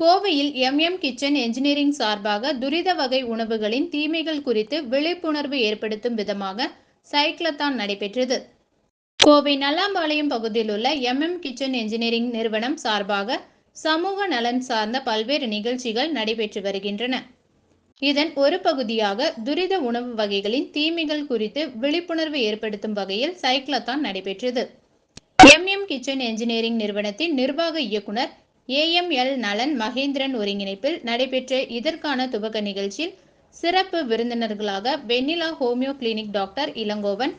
கோவையில் MM kitchen engineering சார்பாக துரித வகை உணவுகளின் தீமைகள் குறித்து விழிப்புணர்வு ஏற்படுத்தும் விதமாக சைக்கிளத்தான் நடைபெற்றது. கோவை நல்லாம்பாளையம் பகுதியில் உள்ள எம்எம் கிச்சன் என்ஜினியரிங் நிறுவனம் சார்பாக சமூக நலன் சார்ந்த பல்வேறு நிகழ்ச்சிகள் நடைபெற்று வருகின்றன. இதன் ஒரு பகுதியாக துரித உணவு வகைகளின் தீமைகள் குறித்து விழிப்புணர்வு ஏற்படுத்தும் வகையில் சைக்ளத்தான் நடைபெற்றது. எம்எம் கிச்சன் என்ஜினியரிங் நிறுவனத்தின் நிர்வாக இயக்குனர் ஏஎம்எல் நலன் மகேந்திரன் ஒருங்கிணைப்பில் நடைபெற்ற இதற்கான துவக்க நிகழ்ச்சியில் சிறப்பு விருந்தினர்களாக Vennila homeo clinic doctor Ilangovan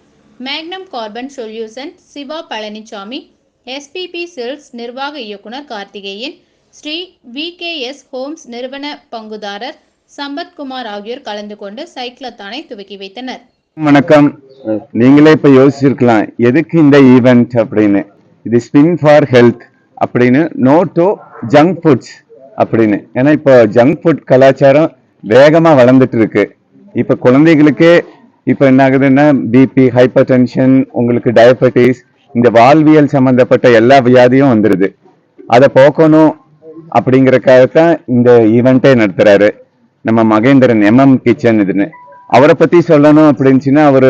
magnum carbon solution Siva Palanisamy SPB silks நிர்வாக இயக்குனர் கார்த்திகேயன் ஸ்ரீ விகேஎஸ் ஹோம்ஸ் நிறுவன பங்குதாரர் சம்பத்குமார் ஆகியோர் கலந்து கொண்டு சைக்கிளத்தானை துவக்கி வைத்தனர். வணக்கம். நீங்களே இப்ப யோசிச்சிருக்கலாம் எதுக்கு இந்த ஈவெண்ட் அப்படின்னு? இது ஸ்பின் ஃபார் ஹெல்த் அப்படின்னு நோ டு ஜங்க் ஃபுட்ஸ் அப்படின்னு. ஏன்னா இப்போ ஜங்க் ஃபுட் கலாச்சாரம் வேகமாக வளர்ந்துட்டு இருக்கு. இப்போ குழந்தைகளுக்கே இப்போ என்ன ஆகுதுன்னா பிபி ஹைப்பர் டென்ஷன் உங்களுக்கு டயபெட்டிஸ் இந்த வாழ்வியல் சம்மந்தப்பட்ட எல்லா வியாதியும் வந்துடுது அதை போக்கணும் அப்படிங்கிறக்காகத்தான் இந்த ஈவெண்ட்டே நடத்துகிறாரு நம்ம மகேந்திரன் எம்எம் கிச்சன் இதுன்னு. அவரை பற்றி சொல்லணும் அப்படின்னுச்சுன்னா அவர்